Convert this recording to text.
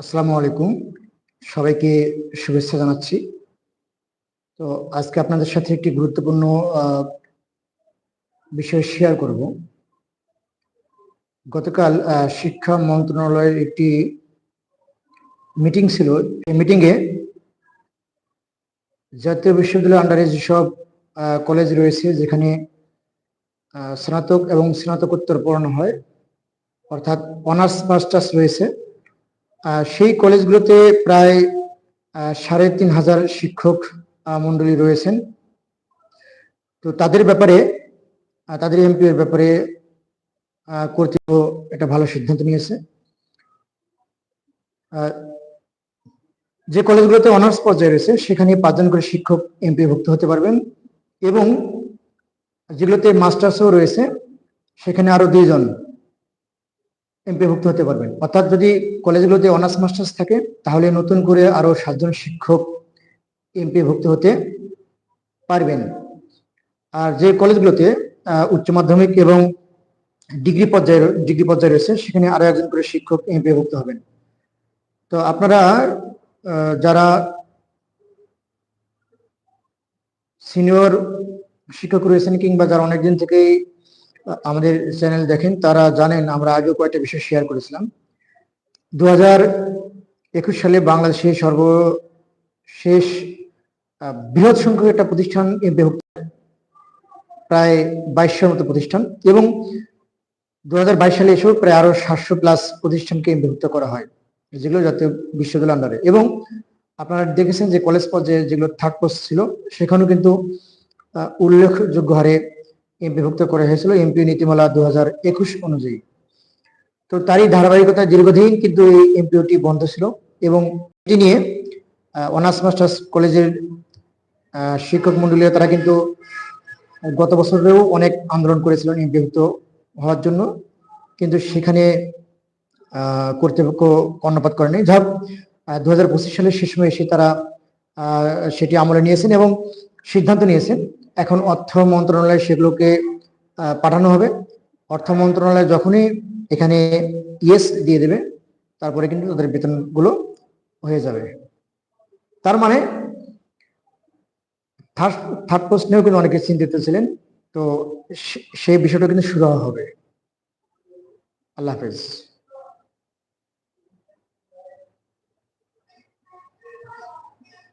আসসালামু আলাইকুম। সবাইকে শুভেচ্ছা জানাচ্ছি। তো আজকে আপনাদের সাথে একটি গুরুত্বপূর্ণ বিষয় শেয়ার করব। গতকাল শিক্ষা মন্ত্রণালয়ের একটি মিটিং ছিল। এই মিটিংয়ে জাতীয় বিশ্ববিদ্যালয়ের আন্ডারে যেসব কলেজ রয়েছে, যেখানে স্নাতক এবং স্নাতকোত্তর পড়ানো হয়, অর্থাৎ অনার্স মাস্টার্স রয়েছে সেই কলেজগুলোতে প্রায় সাড়ে তিন হাজার শিক্ষক আহ, মণ্ডলী রয়েছেন। তো তাদের ব্যাপারে তাদের এমপি এর ব্যাপারে কর্তৃপক্ষ একটা ভালো সিদ্ধান্ত নিয়েছে। যে কলেজগুলোতে অনার্স পর্যায়ে রয়েছে সেখানে পাঁচজন করে শিক্ষক এমপি ভুক্ত হতে পারবেন এবং যেগুলোতে মাস্টার্সও রয়েছে সেখানে আরও দুইজন এমপিভুক্ত হতে পারবেন। অর্থাৎ যদি কলেজগুলোতে অনার্স, মাস্টার্স থাকে, তাহলে নতুন করে আরও সাতজন শিক্ষক এমপিভুক্ত হতে পারবেন। আর যে কলেজগুলোতে উচ্চ মাধ্যমিক এবং ডিগ্রি পর্যায়ে ডিগ্রি পর্যায়ে রয়েছে, সেখানে আরও একজন করে শিক্ষক এমপিভুক্ত হবেন। তো আপনারা যারা সিনিয়র শিক্ষক রয়েছেন কিংবা যারা অনেকদিন থেকেই আমাদের চ্যানেল দেখেন, তারা জানেন, আমরা আগেও কয়েকটা বিষয় শেয়ার করেছিলাম। দু একুশ সালে বাংলাদেশে সর্বশেষ বৃহৎ সংখ্যক একটা প্রতিষ্ঠান প্রায় বাইশশোর মতো প্রতিষ্ঠান এবং দু হাজার বাইশ সালে এসেও প্রায় আরও সাতশো প্লাস প্রতিষ্ঠানকে এমপিভুক্ত করা হয়, যেগুলো জাতীয় বিশ্ববিদ্যালয় আন্ডারে এবং আপনারা দেখেছেন যে কলেজ পর্যায়ে যেগুলো থার্ড পোস্ট ছিল, সেখানেও কিন্তু উল্লেখযোগ্য হারে এমপিভুক্ত করা হয়েছিল এমপি নীতিমালা দু হাজার একুশ অনুযায়ী। তো তারই ধারাবাহিকতা দীর্ঘদিন কিন্তু এই এমপিওটি বন্ধ ছিল এবং এটি নিয়ে অনার্স মাস্টার্স কলেজের শিক্ষক মন্ডলীরা তারা কিন্তু গত বছরেও অনেক আন্দোলন করেছিলেন এমপিভুক্ত হওয়ার জন্য। কিন্তু সেখানে কর্তৃপক্ষ কর্ণপাত করেনি। যা দু পঁচিশ সালের শেষ সময় এসে তারা সেটি আমলে নিয়েছেন এবং সিদ্ধান্ত নিয়েছেন। এখন অর্থ মন্ত্রণালয় সেগুলোকে পাঠানো হবে। অর্থ মন্ত্রণালয় যখনই এখানে ইয়েস দিয়ে দেবে, তারপরে কিন্তু তাদের বেতনগুলো হয়ে যাবে। তার মানে থার্ড থার্ড পোস্ট নিয়েও কিন্তু অনেকে চিন্তিত ছিলেন, তো সেই বিষয়টা কিন্তু শুরু হবে। আল্লাহ হাফেজ।